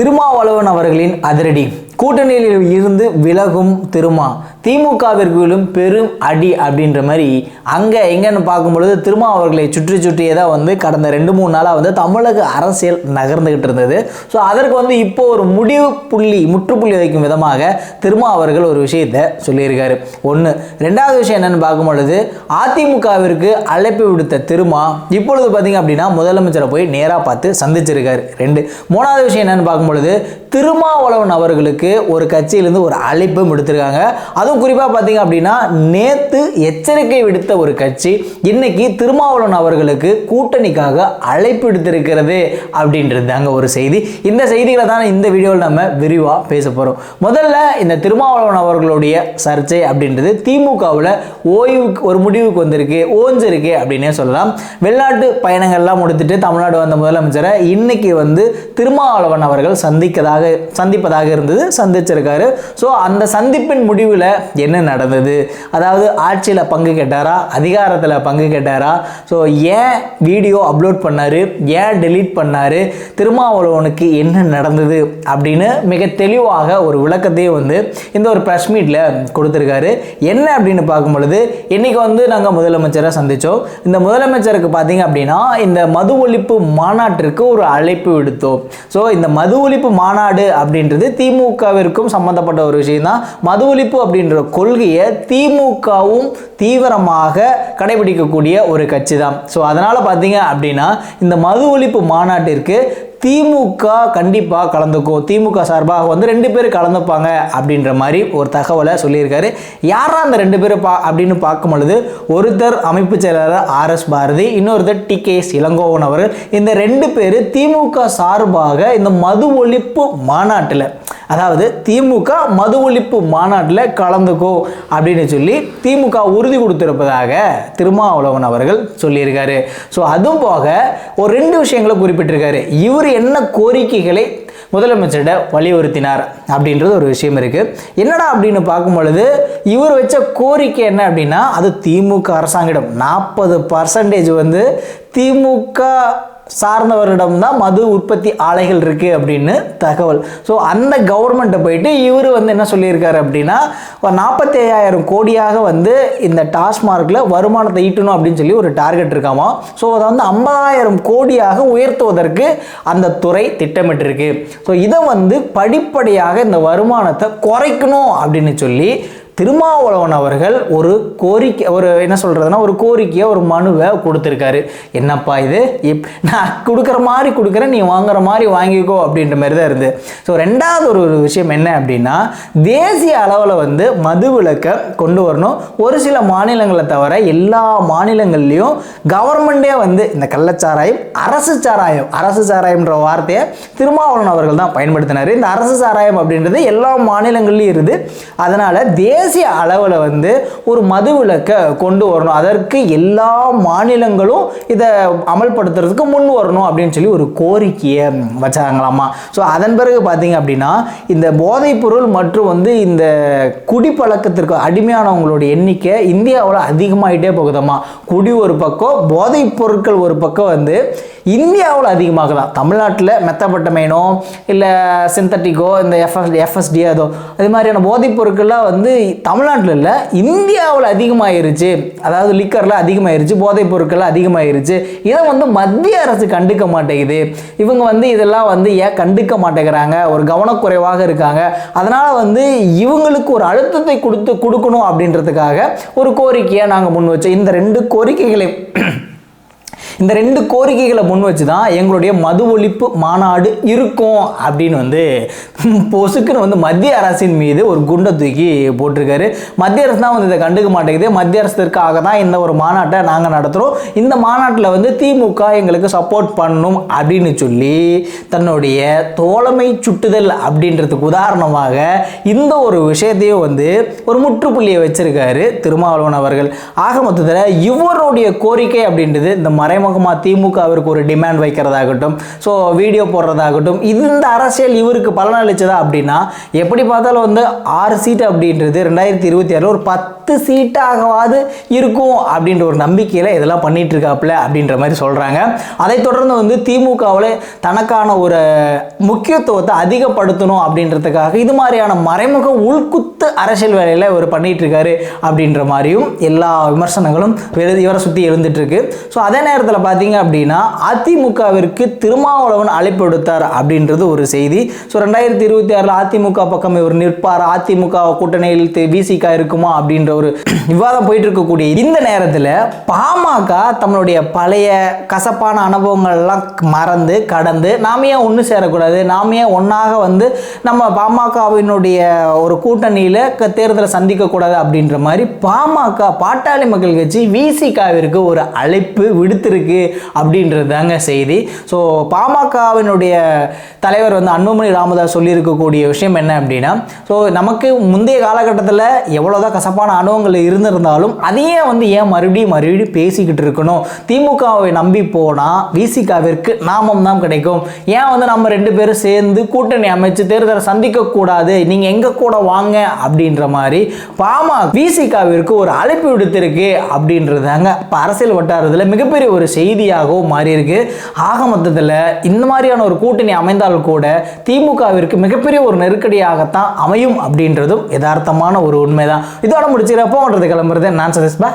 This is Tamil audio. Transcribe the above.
திருமாவளவன் அவர்களின் அதிரடி. கூட்டணியில் இருந்து விலகும் திருமா. திமுகவிற்குள்ளும் பெரும் அடி அப்படின்ற மாதிரி அங்கே எங்கன்னு பார்க்கும்பொழுது திருமா அவர்களை சுற்றி சுற்றியே தான் வந்து கடந்த ரெண்டு மூணு நாளாக வந்து தமிழக அரசியல் நகர்ந்துகிட்டு இருந்தது. ஸோ அதற்கு வந்து இப்போ ஒரு முடிவு புள்ளி முற்றுப்புள்ளி வைக்கும் விதமாக திருமா அவர்கள் ஒரு விஷயத்தை சொல்லியிருக்காரு. ஒன்று ரெண்டாவது விஷயம் என்னென்னு பார்க்கும்பொழுது அதிமுகவிற்கு அழைப்பு விடுத்த திருமா இப்பொழுது பார்த்திங்க அப்படின்னா முதலமைச்சரை போய் நேராக பார்த்து சந்திச்சிருக்காரு. ரெண்டு. மூணாவது விஷயம் என்னென்னு பார்க்கும்பொழுது திருமாவளவன் அவர்களுக்கு ஒரு கட்சியிலேருந்து ஒரு அழைப்பு விடுத்திருக்காங்க. அதுவும் குறிப்பாக பார்த்தீங்க அப்படின்னா நேற்று எச்சரிக்கை விடுத்த ஒரு கட்சி இன்னைக்கு திருமாவளவன் அவர்களுக்கு கூட்டணிக்காக அழைப்பு விடுத்திருக்கிறது அப்படின்றது தாங்க ஒரு செய்தி. இந்த செய்திகளை தான் இந்த வீடியோவில் நம்ம விரிவாக பேச போகிறோம் முதல்ல இந்த திருமாவளவன் அவர்களுடைய சர்ச்சை அப்படின்றது திமுகவில் ஓய்வுக்கு ஒரு முடிவுக்கு வந்திருக்கு ஓஞ்சிருக்கு அப்படின்னே சொல்லலாம். வெளிநாட்டு பயணங்கள்லாம் முடித்துட்டு தமிழ்நாடு வந்த முதலமைச்சரை இன்னைக்கு வந்து திருமாவளவன் அவர்கள் சந்திக்கதாக சந்திப்பதாக இருந்தது சந்திச்சிருக்காரு. ஸோ அந்த சந்திப்பின் முடிவில் என்ன நடந்தது? அதாவது ஆட்சியில் பங்கு கேட்டாரா? அதிகாரத்தில் பங்கு கேட்டாரா? ஸோ ஏன் வீடியோ அப்லோட் பண்ணார்? ஏன் டெலீட் பண்ணார்? திருமாவளவனுக்கு என்ன நடந்தது? அப்படின்னு மிக தெளிவாக ஒரு விளக்கத்தையும் வந்து இந்த ஒரு ப்ரெஸ் மீட்டில் கொடுத்துருக்காரு. என்ன அப்படின்னு பார்க்கும் பொழுது இன்னைக்கு வந்து நாங்கள் முதலமைச்சரை சந்தித்தோம் இந்த முதலமைச்சருக்கு பார்த்தீங்க அப்படின்னா இந்த மது ஒழிப்பு மாநாட்டிற்கு ஒரு அழைப்பு விடுத்தோம். ஸோ இந்த மது ஒழிப்பு மாநாடு அப்படின்றது திமுகவிற்கும் சம்மந்தப்பட்ட ஒரு விஷயம் தான் மது ஒழிப்பு அப்படின்ற கொள்கையை திமுகவும் தீவிரமாக கடைபிடிக்கக்கூடிய ஒரு கட்சி தான் ஸோ அதனால் பார்த்தீங்க அப்படின்னா இந்த மது ஒழிப்பு மாநாட்டிற்கு திமுக கண்டிப்பாக கலந்துக்கும் திமுக சார்பாக வந்து ரெண்டு பேர் கலந்துப்பாங்க அப்படின்ற மாதிரி ஒரு தகவலை சொல்லியிருக்காரு. யாரா அந்த ரெண்டு பேரும் பா அப்படின்னு பார்க்கும் பொழுது ஒருத்தர் அமைப்பு செயலாளர் ஆர் எஸ் பாரதி இன்னொருத்தர் டி கே எஸ் இளங்கோவன் அவர்கள். இந்த ரெண்டு பேர் திமுக சார்பாக இந்த மது ஒழிப்பு மாநாட்டில் அதாவது திமுக மது ஒழிப்பு மாநாட்டில் கலந்துக்கோ அப்படின்னு சொல்லி திமுக உறுதி கொடுத்திருப்பதாக திருமாவளவன் அவர்கள் சொல்லியிருக்காரு. ஸோ அதுவும் போக ஒரு ரெண்டு விஷயங்களை குறிப்பிட்டிருக்காரு. இவர் என்ன கோரிக்கைகளை முதலமைச்சரிட வலியுறுத்தினார் அப்படின்றது ஒரு விஷயம் இருக்குது என்னடா அப்படின்னு பார்க்கும் பொழுது இவர் வச்ச கோரிக்கை என்ன அப்படின்னா அது திமுக அரசாங்கிடம் நாற்பது பர்சன்டேஜ் வந்து திமுக சார்ந்தவரிடம் தான் மது உற்பத்தி ஆலைகள் இருக்குது அப்படின்னு தகவல். ஸோ அந்த கவர்மெண்ட்டை போயிட்டு இவர் வந்து என்ன சொல்லியிருக்காரு அப்படின்னா நாற்பத்தி ஐயாயிரம் கோடியாக வந்து இந்த டாஸ்மார்க்கில் வருமானத்தை ஈட்டணும் அப்படின்னு சொல்லி ஒரு டார்கெட் இருக்காமா ஸோ அதை வந்து ஐம்பதாயிரம் கோடியாக உயர்த்துவதற்கு அந்த துறை திட்டமிட்டிருக்கு. ஸோ இதை வந்து படிப்படியாக இந்த வருமானத்தை குறைக்கணும் அப்படின்னு சொல்லி திருமாவளவன் அவர்கள் ஒரு கோரிக்கை ஒரு என்ன சொல்கிறதுனா ஒரு கோரிக்கையை ஒரு மனுவை கொடுத்துருக்காரு. என்னப்பா இது? இப் நான் கொடுக்குற மாதிரி கொடுக்குறேன் நீ வாங்குற மாதிரி வாங்கிக்கோ அப்படின்ற மாதிரி தான் இருந்து. ஸோ ரெண்டாவது ஒரு ஒரு விஷயம் என்ன அப்படின்னா தேசிய அளவில் வந்து மது விலக்கை கொண்டு வரணும். ஒரு சில மாநிலங்களை தவிர எல்லா மாநிலங்கள்லேயும் கவர்மெண்டே வந்து இந்த கள்ளச்சாராயம் அரசு சாராயம் அரசு சாராயம்ன்ற வார்த்தையை திருமாவளவன் அவர்கள் தான் பயன்படுத்தினார். இந்த அரசு சாராயம் அப்படின்றது எல்லா மாநிலங்கள்லையும் இருக்குது அதனால் தேசிய அளவில் வந்து ஒரு மது விலக்கை கொண்டு வரணும். அதற்கு எல்லா மாநிலங்களும் இதை அமல்படுத்துறதுக்கு முன் வரணும் அப்படின்னு சொல்லி ஒரு கோரிக்கையை வச்சாங்களாமா. ஸோ அதன் பிறகு பார்த்தீங்க அப்படின்னா இந்த போதைப்பொருள் மற்றும் வந்து இந்த குடிப்பழக்கத்திற்கு அடிமையானவங்களோட எண்ணிக்கை இந்தியாவில் அதிகமாகிட்டே போகுதாம்மா குடி ஒரு பக்கம் போதைப் பொருட்கள் ஒரு பக்கம் வந்து இந்தியாவில் அதிகமாகலாம். தமிழ்நாட்டில் மெத்தப்பட்டமைனோ இல்லை சிந்தட்டிக்கோ இந்த எஃப்எஸ் எஃப்எஸ்டி அதோ அது மாதிரியான போதைப் பொருட்கள்லாம் வந்து தமிழ்நாட்டில் இல்லை இந்தியாவில் அதிகமாகிருச்சு அதாவது லிக்கரில் அதிகமாகிருச்சு போதைப் பொருட்கள்லாம் அதிகமாகிருச்சு இதை வந்து மத்திய அரசு கண்டுக்க மாட்டேங்குது. இவங்க வந்து இதெல்லாம் வந்து ஏன் கண்டுக்க மாட்டேங்கிறாங்க? ஒரு கவனக்குறைவாக இருக்காங்க. அதனால் வந்து இவங்களுக்கு ஒரு அழுத்தத்தை கொடுத்து கொடுக்கணும் அப்படின்றதுக்காக ஒரு கோரிக்கையை நாங்கள் முன் வச்சோம். இந்த ரெண்டு கோரிக்கைகளை இந்த ரெண்டு கோரிக்கைகளை முன் வச்சு தான் எங்களுடைய மது ஒழிப்பு மாநாடு இருக்கும் அப்படின்னு வந்து பொசுக்குன்னு வந்து மத்திய அரசின் மீது ஒரு குண்டை தூக்கி போட்டிருக்காரு. மத்திய அரசு தான் வந்து இதை கண்டுக்க மாட்டேங்குது. மத்திய அரசுக்காக தான் இந்த ஒரு மாநாட்டை நாங்கள் நடத்துகிறோம் இந்த மாநாட்டில் வந்து திமுக எங்களுக்கு சப்போர்ட் பண்ணணும் அப்படின்னு சொல்லி தன்னுடைய தோழமை சுட்டுதல் அப்படின்றதுக்கு உதாரணமாக இந்த ஒரு விஷயத்தையும் வந்து ஒரு முற்றுப்புள்ளியை வச்சிருக்காரு திருமாவளவன் அவர்கள். ஆக மொத்தத்தில் இவருடைய கோரிக்கை அப்படின்றது இந்த மறைமுக மறைமுகமாக திமுகவிற்கு ஒரு டிமாண்ட் வைக்கிறதாகட்டும் ஸோ வீடியோ போடுறதாகட்டும் இந்த அரசியல் இவருக்கு பலனளிச்சதா அப்படின்னா எப்படி பார்த்தாலும் வந்து ஆறு சீட்டு அப்படின்றது ரெண்டாயிரத்தி இருபத்தி ஆறில் ஒரு பத்து சீட்டாகவாது இருக்கும் அப்படின்ற ஒரு நம்பிக்கையில் இதெல்லாம் பண்ணிட்டு இருக்காப்புல அப்படின்ற மாதிரி சொல்கிறாங்க அதைத் தொடர்ந்து வந்து திமுகவில் தனக்கான ஒரு முக்கியத்துவத்தை அதிகப்படுத்தணும் அப்படின்றதுக்காக இது மாதிரியான மறைமுக உள்குத்து அரசியல் வேலையில் இவர் பண்ணிட்டு இருக்காரு அப்படின்ற மாதிரியும் எல்லா விமர்சனங்களும் இவரை சுற்றி எழுந்துட்டு இருக்கு. ஸோ அதே நேரத்தில் பார்த்தீங்க அப்படின்னா அதிமுகவிற்கு திருமாவளவன் அழைப்பு விடுத்தார் அப்படின்றது ஒரு செய்தி. ஸோ ரெண்டாயிரத்தி இருபத்தி ஆறில் அதிமுக பக்கம் இவர் நிற்பார்? அதிமுக கூட்டணியில் விசிகா இருக்குமா? அப்படின்ற ஒரு விவாதம் போயிட்டு இருக்கக்கூடிய இந்த நேரத்தில் பாமக தம்முடைய பழைய கசப்பான அனுபவங்கள்லாம் மறந்து கடந்து நாம ஏன் ஒன்று சேரக்கூடாது? நாம ஏன் ஒன்றாக வந்து நம்ம பாமகவினுடைய ஒரு கூட்டணியில் தேர்தலை சந்திக்கக்கூடாது அப்படின்ற மாதிரி பாமக பாட்டாளி மக்கள் கட்சி விசிகாவிற்கு ஒரு அழைப்பு விடுத்திருக்கு. அப்படின்றது தாங்க செய்தி. ஸோ பாமகவினுடைய தலைவர் வந்து அன்புமணி ராமதாஸ் சொல்லியிருக்கக்கூடிய விஷயம் என்ன அப்படின்னா ஸோ நமக்கு முந்தைய காலகட்டத்தில் எவ்வளோதான் கசப்பான அனுபவங்கள் இருந்திருந்தாலும் அதையே வந்து ஏன் மறுபடியும் மறுபடியும் பேசிக்கிட்டு இருக்கணும்? திமுகவை நம்பி போனால் விசிகாவிற்கு நாமம் தான் கிடைக்கும். ஏன் வந்து நம்ம ரெண்டு பேரும் சேர்ந்து கூட்டணி அமைச்சு தேர்தலை சந்திக்கக்கூடாது? நீங்கள் எங்கள் கூட வாங்க? அப்படின்ற மாதிரி பாமா விசிகாவிற்கு ஒரு அழைப்பு விடுத்திருக்கு அப்படின்றதாங்க இப்போ அரசியல் வட்டாரத்தில் மிகப்பெரிய ஒரு செய்தியாகவும் மாறி இருக்கு ஆக மொத்தத்தில் இந்த மாதிரியான ஒரு கூட்டணி அமைந்தால் கூட திமுகவிற்கு மிகப்பெரிய ஒரு நெருக்கடியாகத்தான் அமையும் அப்படின்றதும் யதார்த்தமான ஒரு உண்மைதான். இதோட முடிச்சுக்கிறப்போ கிளம்புறது நான் சதீஷ்பா